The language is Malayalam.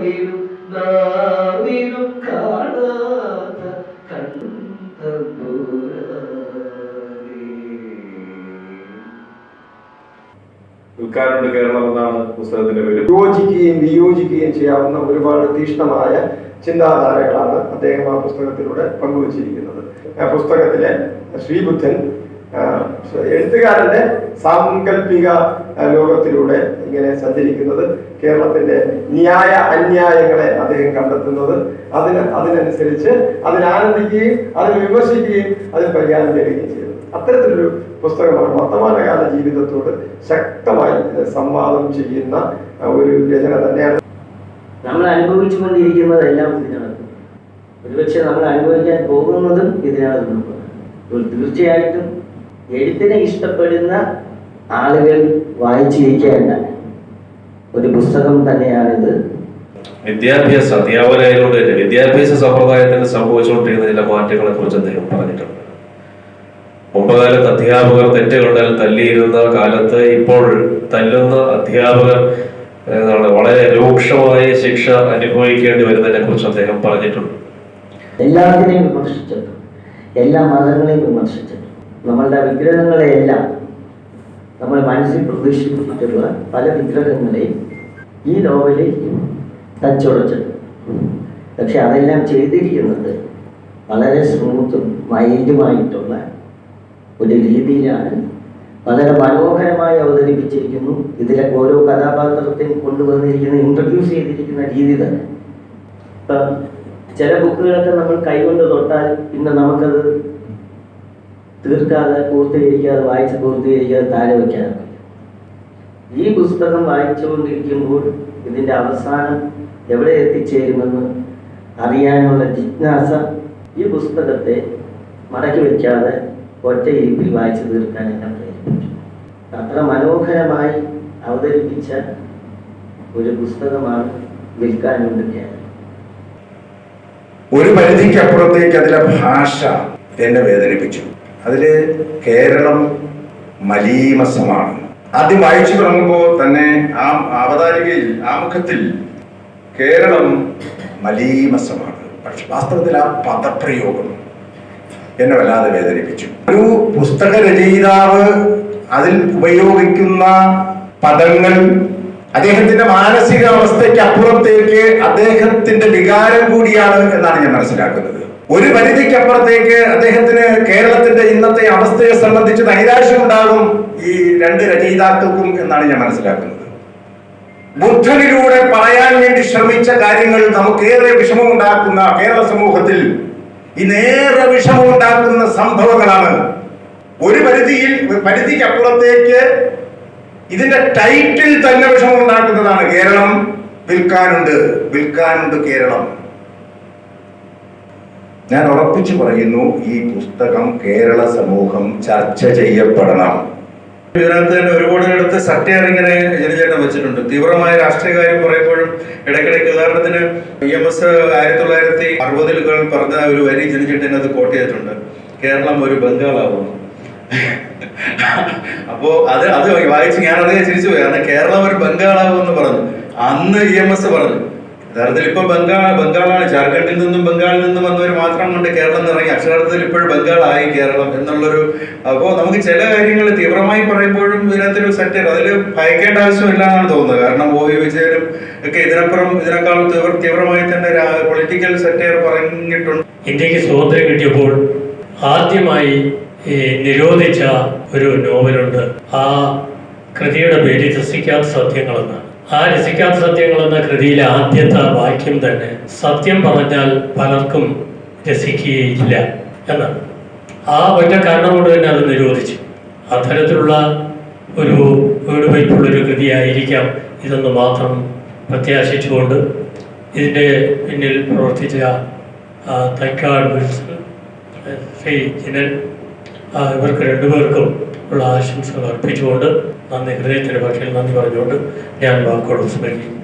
നാവിലും നാവിലും കാണാത്ത കണ്ടപുരാണി വിൽക്കാനുണ്ട് കേരളം എന്നാണ് പുസ്തകത്തിന്റെ പേര്. യോജിക്കുകയും വിയോജിക്കുകയും ചെയ്യാവുന്ന ഒരുപാട് തീക്ഷ്ണമായ ചിന്താധാരകളാണ് അദ്ദേഹം ആ പുസ്തകത്തിലൂടെ പങ്കുവച്ചിരിക്കുന്നത്. ആ പുസ്തകത്തിലെ ശ്രീബുദ്ധൻ എഴുത്തുകാരന്റെ സാങ്കല്പിക ലോകത്തിലൂടെ ഇങ്ങനെ സഞ്ചരിക്കുന്നത് കേരളത്തിന്റെ ന്യായ അന്യായങ്ങളെ അദ്ദേഹം കണ്ടെത്തുന്നത്. അതിന് അതിനനുസരിച്ച് അതിൽ ആനന്ദിക്കുകയും അതിൽ വിമർശിക്കുകയും അതിൽ പരിഹാരം തേടുകയും ചെയ്തു. അത്തരത്തിലൊരു പുസ്തകമാണ് വർത്തമാനകാല ജീവിതത്തോട് ശക്തമായി സംവാദം ചെയ്യുന്ന ഒരു രചന തന്നെയാണ്. നമ്മൾ അനുഭവിച്ചുകൊണ്ടിരിക്കുന്നതെല്ലാം ഇതിനകത്ത് ഒരുപക്ഷെ നമ്മൾ അനുഭവിക്കാൻ പോകുന്നതും അപ്പോൾ തീർച്ചയായിട്ടും എഴുത്തിനെ ഇഷ്ടപ്പെടുന്ന ആളുകൾ വായിച്ചിരിക്കേണ്ട ഒരു പുസ്തകം തന്നെയാണിത്. വിദ്യാഭ്യാസ അധ്യാപകരായതുകൊണ്ട് തന്നെ വിദ്യാഭ്യാസ സമ്പ്രദായത്തിന് സംഭവിച്ചുകൊണ്ടിരിക്കുന്ന ചില മാറ്റങ്ങളെ കുറിച്ച് അദ്ദേഹം പറഞ്ഞിട്ടുണ്ട്. മുമ്പകാലത്ത് അധ്യാപകർ തെറ്റുകൊണ്ടാൽ തല്ലിയിരുന്ന കാലത്ത് ഇപ്പോൾ തല്ലുന്ന അധ്യാപകർ എന്താണ് വളരെ രൂക്ഷമായ ശിക്ഷ അനുഭവിക്കേണ്ടി വരുന്നതിനെ കുറിച്ച് അദ്ദേഹം പറഞ്ഞിട്ടുണ്ട്. എല്ലാത്തിനെയും വിമർശിച്ചിട്ടുണ്ട്. എല്ലാ മതങ്ങളെയും വിമർശിച്ചിട്ടുണ്ട്. നമ്മളുടെ വിഗ്രഹങ്ങളെയെല്ലാം നമ്മൾ മനസ്സിൽ പ്രതീക്ഷിച്ചിട്ടുള്ള പല വിഗ്രഹങ്ങളെയും ഈ നോവലിൽ തച്ചുടച്ചിട്ടുണ്ട് പക്ഷെ അതെല്ലാം ചെയ്തിരിക്കുന്നത് വളരെ സ്മൂത്തും മൈൽഡുമായിട്ടുള്ള ഒരു രീതിയിലാണ് വളരെ മനോഹരമായി അവതരിപ്പിച്ചിരിക്കുന്നു. ഇതിലെ ഓരോ കഥാപാത്രത്തെയും കൊണ്ടുവന്നിരിക്കുന്ന ഇൻട്രൊഡ്യൂസ് ചെയ്തിരിക്കുന്ന രീതി തന്നെ. ഇപ്പം ചില ബുക്കുകളൊക്കെ നമ്മൾ കൈകൊണ്ട് തൊട്ടാൽ പിന്നെ നമുക്കത് തീർക്കാതെ പൂർത്തീകരിക്കാതെ വായിച്ച് പൂർത്തീകരിക്കാതെ താഴെ വയ്ക്കാനൊക്കെ ഈ പുസ്തകം വായിച്ചുകൊണ്ടിരിക്കുമ്പോൾ ഇതിന്റെ അവസാനം എവിടെ എത്തിച്ചേരുമെന്ന് അറിയാനുള്ള ജിജ്ഞാസ ഈ പുസ്തകത്തെ മടക്കി വയ്ക്കാതെ ഒറ്റ ഇരിപ്പിൽ വായിച്ചു തീർക്കാൻ എന്നെ പ്രേരിപ്പിച്ചു. അത്ര മനോഹരമായി അവതരിപ്പിച്ച ഒരു പുസ്തകമാണ് വിൽക്കാനുണ്ട് ഒരു പരിധിക്കപ്പുറത്തേക്ക് അതിലെ ഭാഷ എന്നെ വേദനിപ്പിച്ചു. അതിൽ കേരളം മലീമസമാണ്. ആദ്യം വായിച്ചു തുടങ്ങുമ്പോൾ തന്നെ ആ അവതാരികയിൽ ആമുഖത്തിൽ കേരളം മലീമസമാണ്. പക്ഷെ വാസ്തവത്തിൽ ആ പദപ്രയോഗം എന്നെ വല്ലാതെ വേദനിപ്പിച്ചു. ഒരു പുസ്തക രചയിതാവ് അതിൽ ഉപയോഗിക്കുന്ന പദങ്ങൾ അദ്ദേഹത്തിന്റെ മാനസിക അവസ്ഥയ്ക്ക് അപ്പുറത്തേക്ക് അദ്ദേഹത്തിന്റെ വികാരം കൂടിയാണ് എന്നാണ് ഞാൻ മനസ്സിലാക്കുന്നത്. ഒരു പരിധിക്കപ്പുറത്തേക്ക് അദ്ദേഹത്തിന് കേരളത്തിന്റെ ഇന്നത്തെ അവസ്ഥയെ സംബന്ധിച്ച് നൈരാശ്യമുണ്ടാകും ഈ രണ്ട് രചയിതാക്കൾക്കും എന്നാണ് ഞാൻ മനസ്സിലാക്കുന്നത്. ബുദ്ധനിലൂടെ പറയാൻ വേണ്ടി ശ്രമിച്ച കാര്യങ്ങൾ നമുക്കേറെ വിഷമമുണ്ടാക്കുന്ന കേരള സമൂഹത്തിൽ ഇന്നേറെ വിഷമമുണ്ടാക്കുന്ന സംഭവങ്ങളാണ്. ഒരു പരിധിയിൽ പരിധിക്കപ്പുറത്തേക്ക് ഇതിന്റെ ടൈറ്റിൽ തന്നെ വിഷമം ഉണ്ടാക്കുന്നതാണ് കേരളം വിൽക്കാനുണ്ട് വിൽക്കാനുണ്ട് കേരളം. ഞാൻ ഉറപ്പിച്ചു പറയുന്നു ഈ പുസ്തകം കേരള സമൂഹം ചർച്ച ചെയ്യപ്പെടണം. ഇതിനകത്ത് തന്നെ ഒരുപാടിനടുത്ത് സത്യാർ ഇങ്ങനെ ജനചേട്ടൻ വെച്ചിട്ടുണ്ട്. തീവ്രമായ രാഷ്ട്രീയ കാര്യം പറയുമ്പോഴും ഇടയ്ക്കിടയ്ക്ക് ഉദാഹരണത്തിന് ഇ എം എസ് ആയിരത്തി തൊള്ളായിരത്തി അറുപതിലുകൾ പറഞ്ഞ ഒരു വരി ജനചേട്ടൻ അത് കോട്ട് ചെയ്തിട്ടുണ്ട്. കേരളം ഒരു ബംഗാളാവും അപ്പോ അത് അത് വായിച്ച് ഞാൻ അതേ ചിരിച്ചു പോയി. കാരണം കേരളം ഒരു എന്ന് പറഞ്ഞു. അന്ന് ഇ എം എസ് പറഞ്ഞു. യഥാർത്ഥത്തിൽ ഇപ്പൊ ബംഗാൾ ബംഗാളാണ്. ജാർഖണ്ഡിൽ നിന്നും ബംഗാളിൽ നിന്നും വന്നവർ മാത്രം കൊണ്ട് കേരളം ഇറങ്ങി. അക്ഷരാർത്ഥത്തിൽ ഇപ്പോഴും ബംഗാളായി കേരളം എന്നുള്ളൊരു അപ്പോ നമുക്ക് ചില കാര്യങ്ങൾ തീവ്രമായി പറയുമ്പോഴും ഇതിനകത്തൊരു സെറ്റർ അതിൽ ഭയക്കേണ്ട ആവശ്യമില്ല എന്നാണ് തോന്നുന്നത്. കാരണം ഒ വി വിജയനും ഒക്കെ ഇതിനപ്പുറം ഇതിനേക്കാൾ തീവ്ര തീവ്രമായി തന്നെ പൊളിറ്റിക്കൽ സെറ്റർ പറഞ്ഞിട്ടുണ്ട്. ഇന്ത്യയ്ക്ക് സ്വാതന്ത്ര്യം കിട്ടിയപ്പോൾ ആദ്യമായി ഈ നിരോധിച്ച ഒരു നോവലുണ്ട്. ആ കൃതിയുടെ പേര് രസിക്കാത്ത സത്യങ്ങളെന്ന് ആ രസിക്കാത്ത സത്യങ്ങൾ എന്ന കൃതിയിലെ ആദ്യത്തെ വാക്യം തന്നെ സത്യം പറഞ്ഞാൽ പലർക്കും രസിക്കുകയില്ല എന്നാണ്. ആ ഒറ്റ കാരണം കൊണ്ട് തന്നെ അത് നിരോധിച്ചു. അത്തരത്തിലുള്ള ഒരു വീടുവയ്പുള്ളൊരു കൃതിയായിരിക്കാം ഇതെന്ന് മാത്രം പ്രത്യാശിച്ചുകൊണ്ട് ഇതിന്റെ പിന്നിൽ പ്രവർത്തിച്ച തൈക്കാട് ശ്രീ ജിനൻ ഇവർക്ക് രണ്ടുപേർക്കും ഉള്ള ആശംസകൾ അർപ്പിച്ചുകൊണ്ട് നന്ദി. ഹൃദയത്തിന്റെ ഭാഷയിൽ നന്ദി പറഞ്ഞുകൊണ്ട് ഞാൻ വാക്കുകൾ സ്മരിക്കും